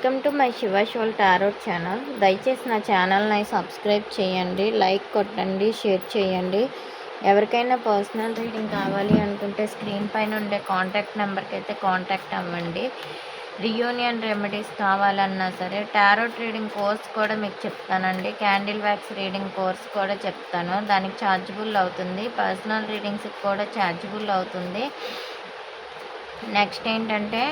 Welcome to my Shiva soul tarot channel. దయచేసి నా ఛానల్ని సబ్స్క్రైబ్ చేయండి లైక్ కొట్టండి షేర్ చేయండి. ఎవరికైనా పర్సనల్ రీడింగ్ కావాలి అనుకుంటే స్క్రీన్ పైన ఉండే కాంటాక్ట్ నెంబర్కి అయితే కాంటాక్ట్ అవ్వండి. రియూనియన్ రెమెడీస్ కావాలన్నా సరే టారోట్ రీడింగ్ కోర్స్ కూడా మీకు చెప్తానండి. క్యాండిల్ వ్యాక్స్ రీడింగ్ కోర్స్ కూడా చెప్తాను. దానికి ఛార్జబుల్ అవుతుంది. పర్సనల్ రీడింగ్స్కి కూడా ఛార్జబుల్ అవుతుంది. నెక్స్ట్ ఏంటంటే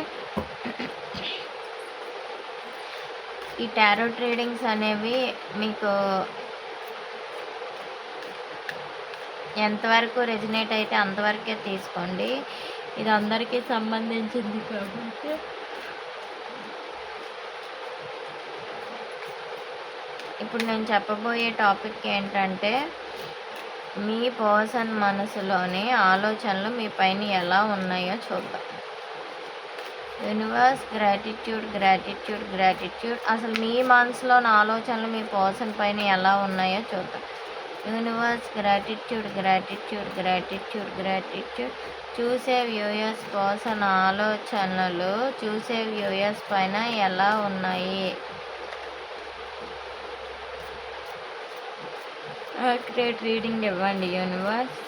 ఈ టారో ట్రేడింగ్స్ అనేవి మీకు ఎంతవరకు రెజినేట్ అయితే అంతవరకే తీసుకోండి. ఇది అందరికీ సంబంధించింది కాబట్టి. ఇప్పుడు నేను చెప్పబోయే టాపిక్ ఏంటంటే మీ పర్సన్ మనసులోని ఆలోచనలు మీ పైన ఎలా ఉన్నాయో చూద్దాం. Universe gratitude gratitude gratitude. అసలు మీ మనసులోని ఆలోచనలు మీ పర్సన్ పైన ఎలా ఉన్నాయో చూద్దాం. Universe gratitude gratitude gratitude gratitude. చూసే వ్యూయర్స్ పర్సన్ ఆలోచనలు చూసే వ్యూయర్స్ పైన ఎలా ఉన్నాయి? క్రియేట్ రీడింగ్ ఇవ్వండి యూనివర్స్.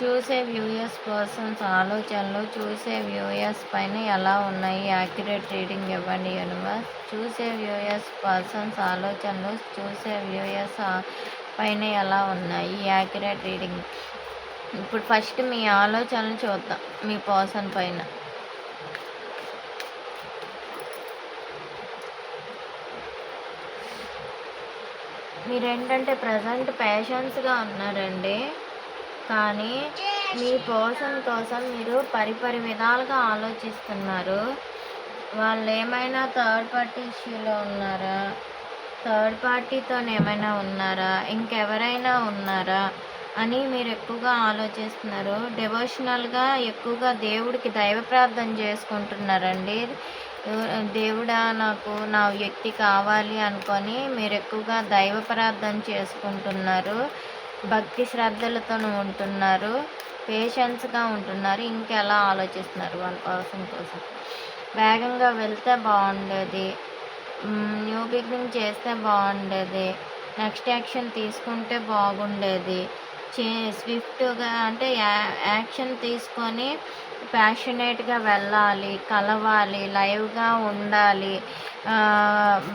చూసే వ్యూయర్స్ పర్సన్స్ ఆలోచనలు చూసే వ్యూయర్స్ పైన ఎలా ఉన్నాయి? యాక్యురేట్ రీడింగ్ ఇవ్వండి యూనివర్స్ చూసే వ్యూయర్స్ పర్సన్స్ ఆలోచనలు చూసే వ్యూయర్స్ పైన ఎలా ఉన్నాయి? Accurate reading. ఇప్పుడు ఫస్ట్ మీ ఆలోచనలు చూద్దాం మీ పర్సన్ పైన. మీరేంటంటే ప్రజెంట్ పేషెన్స్గా ఉన్నారండి. కానీ మీ పోషణ కోసం మీరు పరిపరి విధాలుగా ఆలోచిస్తున్నారు. వాళ్ళు ఏమైనా థర్డ్ పార్టీ ఇష్యూలో ఉన్నారా? థర్డ్ పార్టీతో ఏమైనా ఉన్నారా? ఇంకెవరైనా ఉన్నారా? అని మీరు ఎక్కువగా ఆలోచిస్తున్నారు. డివోషనల్గా ఎక్కువగా దేవుడికి దైవ ప్రార్థన చేసుకుంటున్నారండి. దేవుడా నాకు నా వ్యక్తి కావాలి అనుకొని మీరు ఎక్కువగా దైవ ప్రార్థన చేసుకుంటున్నారు. భక్తి శ్రద్ధలతో ఉంటున్నారు. పేషెన్స్గా ఉంటున్నారు. ఇంకెలా ఆలోచిస్తున్నారు వాళ్ళ పర్సన్ కోసం? వేగంగా వెళ్తే బాగుండేది. న్యూ బిగినింగ్ చేస్తే బాగుండేది. నెక్స్ట్ యాక్షన్ తీసుకుంటే బాగుండేది. చే స్విఫ్ట్గా అంటే యా యాక్షన్ తీసుకొని ప్యాషనేట్గా వెళ్ళాలి కలవాలి లైవ్గా ఉండాలి.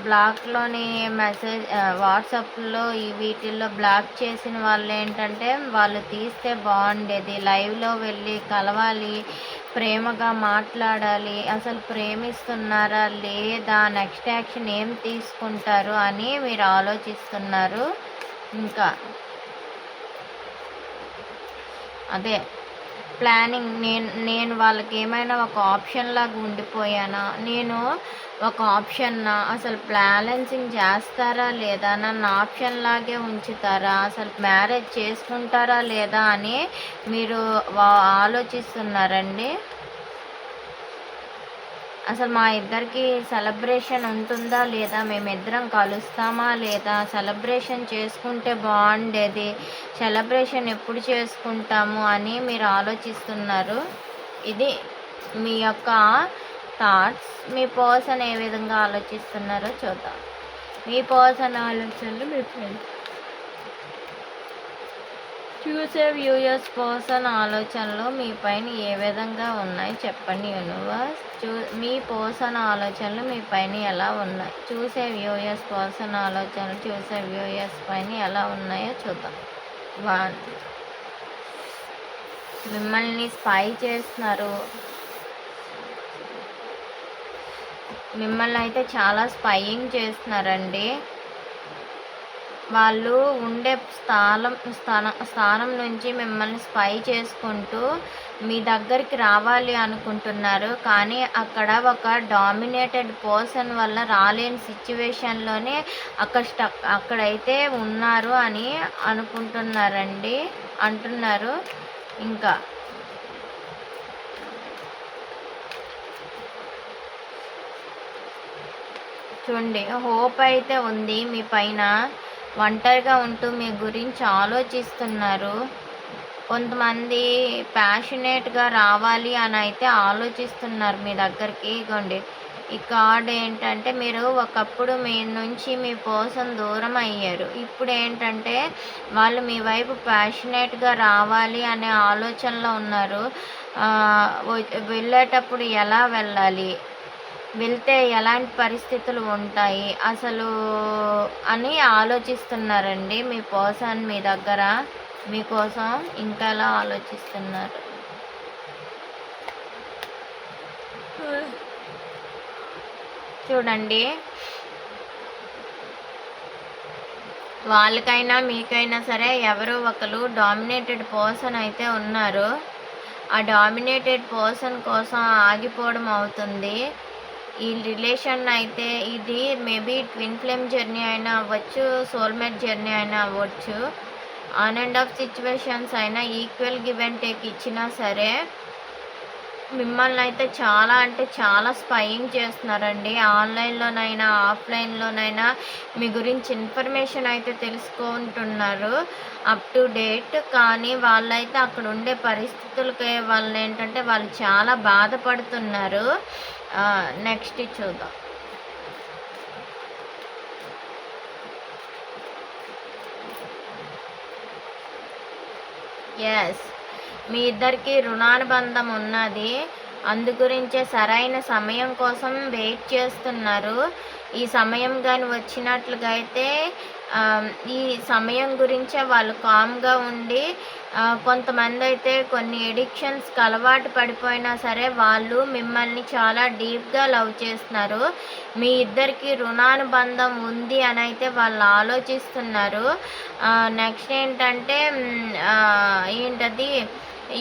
బ్లాక్లోని మెసేజ్ వాట్సాప్లో ఈ వీటిల్లో బ్లాక్ చేసిన వాళ్ళు ఏంటంటే వాళ్ళు తీస్తే బాగుండేది. లైవ్లో వెళ్ళి కలవాలి ప్రేమగా మాట్లాడాలి అసలు ప్రేమిస్తున్నారా లేదా నెక్స్ట్ యాక్షన్ ఏం తీసుకుంటారు అని మీరు ఆలోచిస్తున్నారు. ఇంకా అదే. ప్లానింగ్ నేను నేను వాళ్ళకి ఏమైనా ఒక ఆప్షన్ లాగా ఉండిపోయానా? నేను ఒక ఆప్షన్నా అసలు బ్యాలెన్సింగ్ చేస్తారా లేదా? నన్ను ఆప్షన్ లాగే ఉంచుతారా? అసలు మ్యారేజ్ చేసుకుంటారా లేదా అని మీరు ఆలోచిస్తున్నారండి? అసలు మా ఇద్దరికి సెలబ్రేషన్ ఉంటుందా లేదా? మేమిద్దరం కలుస్తామా లేదా? సెలబ్రేషన్ చేసుకుంటే బాగుండేది. సెలబ్రేషన్ ఎప్పుడు చేసుకుంటాము అని మీరు ఆలోచిస్తున్నారు. ఇది మీ యొక్క థాట్స్ మీ పర్సన్ ఏ విధంగా ఆలోచిస్తున్నారో చూద్దాం. మీ పర్సన్ ఆలోచనలు మీ ఫ్రెండ్స్ చూసే వ్యూయర్స్ పర్సన్ ఆలోచనలు మీ పైన ఏ విధంగా ఉన్నాయి చెప్పండి యూనివర్స్. చూ మీ పర్సన్ ఆలోచనలు మీ పైన ఎలా ఉన్నాయి? చూసే వ్యూయర్స్ పర్సన్ ఆలోచనలు చూసే వ్యూయర్స్ పైన ఎలా ఉన్నాయో చూద్దాం. వన్. మిమ్మల్ని స్పై చేస్తున్నారు. మిమ్మల్ని అయితే చాలా స్పైయింగ్ చేస్తున్నారండి. వాళ్ళు ఉండే స్థానం స్థానం స్థానం నుంచి మిమ్మల్ని స్పై చేసుకుంటూ మీ దగ్గరికి రావాలి అనుకుంటున్నారు. కానీ అక్కడ ఒక డామినేటెడ్ పర్సన్ వల్ల రాలేని సిచ్యువేషన్లోనే అక్కడ స్టక్ అక్కడైతే ఉన్నారు అని అనుకుంటున్నారండి అంటున్నారు ఇంకా. చూడండి హోప్ అయితే ఉంది మీ పైన. ఒంటరిగా ఉంటూ మీ గురించి ఆలోచిస్తున్నారు. కొంతమంది ప్యాషనేట్గా రావాలి అని అయితే ఆలోచిస్తున్నారు మీ దగ్గరికి. ఇగోండి ఈ కార్డ్ ఏంటంటే మీరు ఒకప్పుడు మీ నుంచి మీ కోసం దూరం అయ్యారు. ఇప్పుడు ఏంటంటే వాళ్ళు మీ వైపు ప్యాషనేట్గా రావాలి అనే ఆలోచనలో ఉన్నారు. వెళ్ళేటప్పుడు ఎలా వెళ్ళాలి? వెళ్తే ఎలాంటి పరిస్థితులు ఉంటాయి? అసలు అని ఆలోచిస్తున్నారండి మీ పర్సన్ మీ దగ్గర. మీకోసం ఇంకా ఎలా ఆలోచిస్తున్నారు? చూడండి. వాళ్ళకైనా మీకైనా సరే ఎవరో ఒకరు డామినేటెడ్ పర్సన్ అయితే ఉన్నారు. ఆ డామినేటెడ్ పర్సన్ కోసం ఆగిపోవడం అవుతుంది. ఈ రిలేషన్ అయితే ఇది మేబీ ట్విన్ ఫ్లేమ్ జర్నీ అయినా అవ్వచ్చు సోల్మేట్ జర్నీ అయినా అవ్వచ్చు. ఆన్ అండ్ ఆఫ్ సిచ్యువేషన్స్ అయినా ఈక్వల్ గివ్ అండ్ టేక్ ఇచ్చినా సరే మిమ్మల్ని అయితే చాలా అంటే చాలా స్పయింగ్ చేస్తున్నారండి. ఆన్లైన్లోనైనా ఆఫ్లైన్లోనైనా మీ గురించి ఇన్ఫర్మేషన్ అయితే తెలుసుకుంటున్నారు. అప్ టు డేట్ కానీ వాళ్ళైతే అక్కడ ఉండే పరిస్థితులకి వాళ్ళు ఏంటంటే వాళ్ళు చాలా బాధపడుతున్నారు. నెక్స్ట్ చూద్దాం. ఎస్ మీ ఇద్దరికి రుణానుబంధం ఉన్నది. అందుగురించే సరైన సమయం కోసం వెయిట్ చేస్తున్నారు. ఈ సమయం కానీ వచ్చినట్లుగా అయితే ఈ సమయం గురించే వాళ్ళు కామ్గా ఉండి కొంతమంది అయితే కొన్ని ఎడిక్షన్స్కి అలవాటు పడిపోయినా సరే వాళ్ళు మిమ్మల్ని చాలా డీప్గా లవ్ చేస్తున్నారు. మీ ఇద్దరికి రుణానుబంధం ఉంది అని అయితే వాళ్ళు ఆలోచిస్తున్నారు. నెక్స్ట్ ఏంటంటే ఏంటది?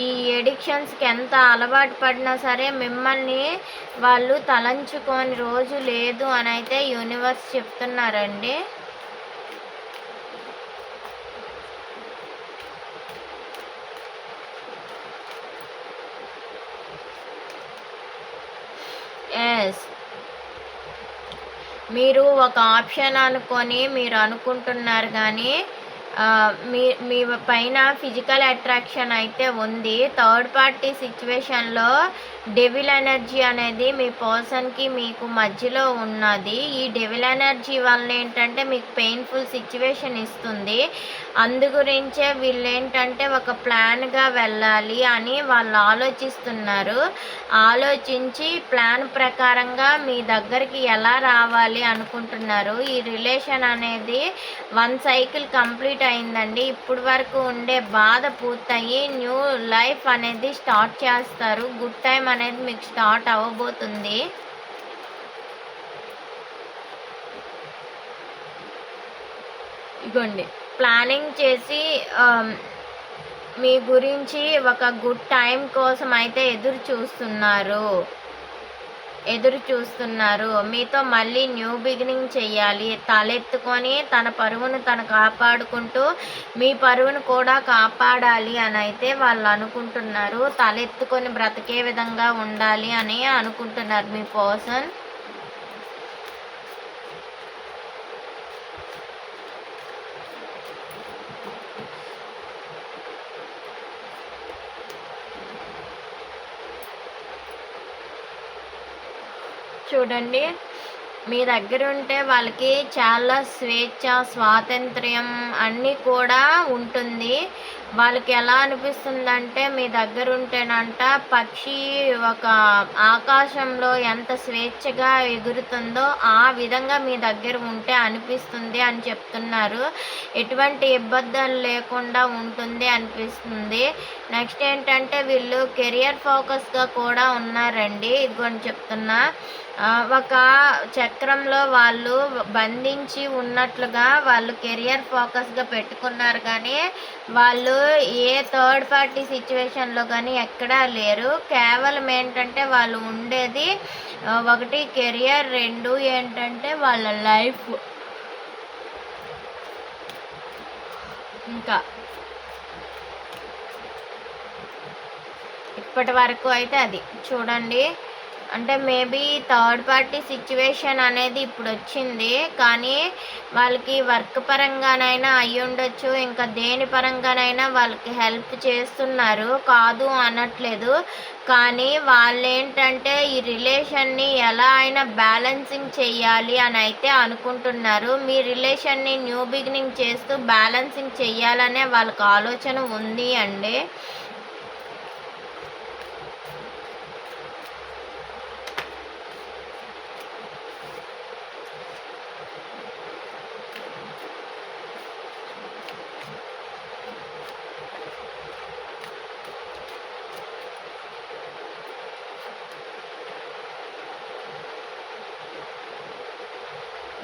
ఈ ఎడిక్షన్స్కి ఎంత అలవాటు పడినా సరే మిమ్మల్ని వాళ్ళు తలంచుకొని రోజు లేదు అని అయితే యూనివర్స్ చెప్తున్నారండి. ఎస్ మీరు ఒక ఆప్షన్ అనుకొని మీరు అనుకుంటున్నారు కానీ మీ మీ పైన ఫిజికల్ అట్రాక్షన్ అయితే ఉంది. థర్డ్ పార్టీ సిచ్యువేషన్లో డెవిల్ ఎనర్జీ అనేది మీ పర్సన్కి మీకు మధ్యలో ఉన్నది. ఈ డెవిల్ ఎనర్జీ వల్ల ఏంటంటే మీకు పెయిన్ఫుల్ సిచ్యువేషన్ ఇస్తుంది. అందు గురించే వీళ్ళు ఏంటంటే ఒక ప్లాన్గా వెళ్ళాలి అని వాళ్ళు ఆలోచిస్తున్నారు. ఆలోచించి ప్లాన్ ప్రకారంగా మీ దగ్గరికి ఎలా రావాలి అనుకుంటున్నారు. ఈ రిలేషన్ అనేది వన్ సైకిల్ కంప్లీట్ అయిందండి. ఇప్పుడు వరకు ఉండే బాధ పూర్తయి న్యూ లైఫ్ అనేది స్టార్ట్ చేస్తారు. గుడ్ టైం అనేది మీకు స్టార్ట్ అవ్వబోతుంది. ఇగోండి. ప్లానింగ్ చేసి మీ గురించి ఒక గుడ్ టైం కోసం అయితే ఎదురు చూస్తున్నారు. ఎదురు చూస్తున్నారు. మీతో మళ్ళీ న్యూ బిగినింగ్ చేయాలి తలెత్తుకొని తన పరువును తను కాపాడుకుంటూ మీ పరువును కూడా కాపాడాలి అని అయితే వాళ్ళు అనుకుంటున్నారు. తలెత్తుకొని బ్రతికే విధంగా ఉండాలి అని అనుకుంటున్నారు మీ పర్సన్. చూడండి. మీ దగ్గర ఉంటే వాళ్ళకి చాలా స్వేచ్ఛ స్వాతంత్ర్యం అన్నీ కూడా ఉంటుంది. వాళ్ళకి ఎలా అనిపిస్తుందంటే మీ దగ్గర ఉంటేనంట పక్షి ఒక ఆకాశంలో ఎంత స్వేచ్ఛగా ఎగురుతుందో ఆ విధంగా మీ దగ్గర ఉంటే అనిపిస్తుంది అని చెప్తున్నారు. ఎటువంటి ఇబ్బందులు లేకుండా ఉంటుంది అనిపిస్తుంది. నెక్స్ట్ ఏంటంటే వీళ్ళు కెరియర్ ఫోకస్గా కూడా ఉన్నారండి. ఇదిగోని చెప్తున్నా. ఒక చక్రంలో వాళ్ళు బంధించి ఉన్నట్లుగా వాళ్ళు కెరియర్ ఫోకస్గా పెట్టుకున్నారు కానీ వాళ్ళు ఏ థర్డ్ పార్టీ సిచ్యువేషన్లో కానీ ఎక్కడా లేరు. కేవలం ఏంటంటే వాళ్ళు ఉండేది ఒకటి కెరియర్ రెండు ఏంటంటే వాళ్ళ లైఫ్. ఇంకా. ఇప్పటి వరకు అయితే అది. చూడండి. అంటే మేబీ థర్డ్ పార్టీ సిచ్యువేషన్ అనేది ఇప్పుడు వచ్చింది కానీ వాళ్ళకి వర్క్ పరంగానైనా అయ్యి ఉండొచ్చు ఇంకా దేని పరంగానైనా వాళ్ళకి హెల్ప్ చేస్తున్నారు. కాదు అనట్లేదు కానీ వాళ్ళు ఏంటంటే ఈ రిలేషన్ని ఎలా అయినా బ్యాలెన్సింగ్ చేయాలి అని అయితే అనుకుంటున్నారు. మీ రిలేషన్ని న్యూ బిగినింగ్ చేస్తూ బ్యాలెన్సింగ్ చేయాలనే వాళ్ళకి ఆలోచన ఉంది అండి.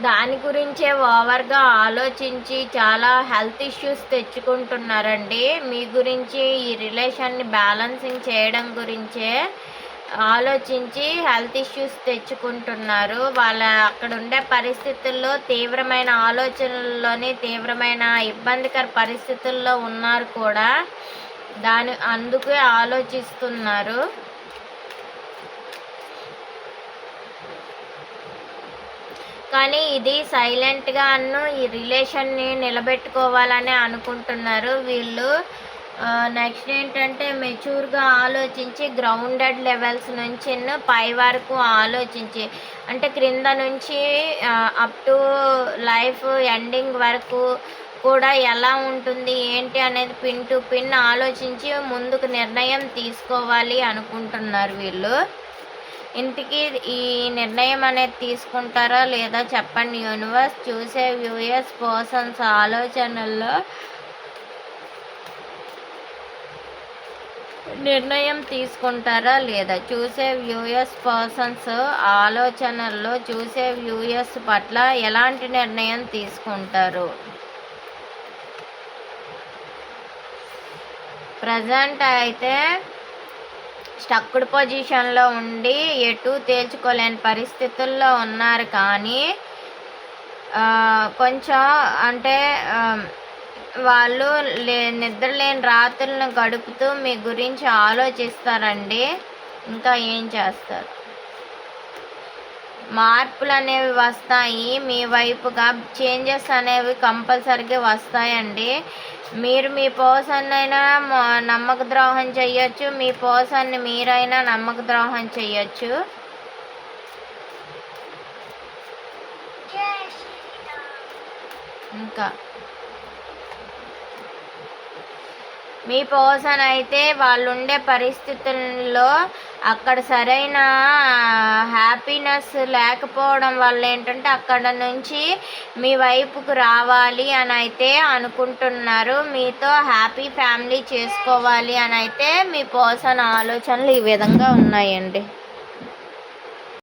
దాని గురించే ఓవర్గా ఆలోచించి చాలా హెల్త్ ఇష్యూస్ తెచ్చుకుంటున్నారండి. మీ గురించి ఈ రిలేషన్ని బ్యాలెన్సింగ్ చేయడం గురించే ఆలోచించి హెల్త్ ఇష్యూస్ తెచ్చుకుంటున్నారు. వాళ్ళ అక్కడ ఉండే పరిస్థితుల్లో తీవ్రమైన ఆలోచనల్లోని తీవ్రమైన ఇబ్బందికర పరిస్థితుల్లో ఉన్నారు కూడా. దాని అందుకే ఆలోచిస్తున్నారు. కానీ ఇది సైలెంట్గా అన్ను ఈ రిలేషన్ని నిలబెట్టుకోవాలని అనుకుంటున్నారు వీళ్ళు. నెక్స్ట్ ఏంటంటే మెచ్యూర్గా ఆలోచించి గ్రౌండెడ్ లెవెల్స్ నుంచి పై వరకు ఆలోచించి అంటే క్రింద నుంచి అప్ టు లైఫ్ ఎండింగ్ వరకు కూడా ఎలా ఉంటుంది ఏంటి అనేది పిన్ టు పిన్ ఆలోచించి ముందుకు నిర్ణయం తీసుకోవాలి అనుకుంటున్నారు వీళ్ళు. ఇంటికి ఈ నిర్ణయం అనేది తీసుకుంటారా లేదా చెప్పండి. యూనివర్స్ చూసే వ్యూయర్స్ పర్సన్స్ ఆలోచనల్లో నిర్ణయం తీసుకుంటారా లేదా చూసే వ్యూయర్స్ పర్సన్స్ ఆలోచనల్లో చూసే వ్యూయర్స్ పట్ల ఎలాంటి నిర్ణయం తీసుకుంటారు? ప్రజెంట్ అయితే స్టక్డ్ పొజిషన్లో ఉండి ఎటు తేల్చుకోలేని పరిస్థితుల్లో ఉన్నారు. కానీ కొంచెం అంటే వాళ్ళు లే నిద్ర లేని రాత్రులను గడుపుతూ మీ గురించి ఆలోచిస్తారండి. ఇంకా ఏం చేస్తారు? మార్పులు అనేవి వస్తాయి. మీ వైపుగా చేంజెస్ అనేవి కంపల్సరీగా వస్తాయండి. మీరు మీ అయినా నమ్మక ద్రోహం చేయొచ్చు. మీ పర్సన్ని మీరైనా నమ్మక ద్రోహం చేయొచ్చు. ఇంకా మీ పర్సన్ అయితే వాళ్ళు ఉండే పరిస్థితుల్లో అక్కడ సరైన హ్యాపీనెస్ లేకపోవడం వల్ల ఏంటంటే అక్కడ నుంచి మీ వైపుకు రావాలి అని అయితే అనుకుంటున్నారు. మీతో హ్యాపీ ఫ్యామిలీ చేసుకోవాలి అని అయితే మీ పర్సన్ ఆలోచనలు ఈ విధంగా ఉన్నాయండి.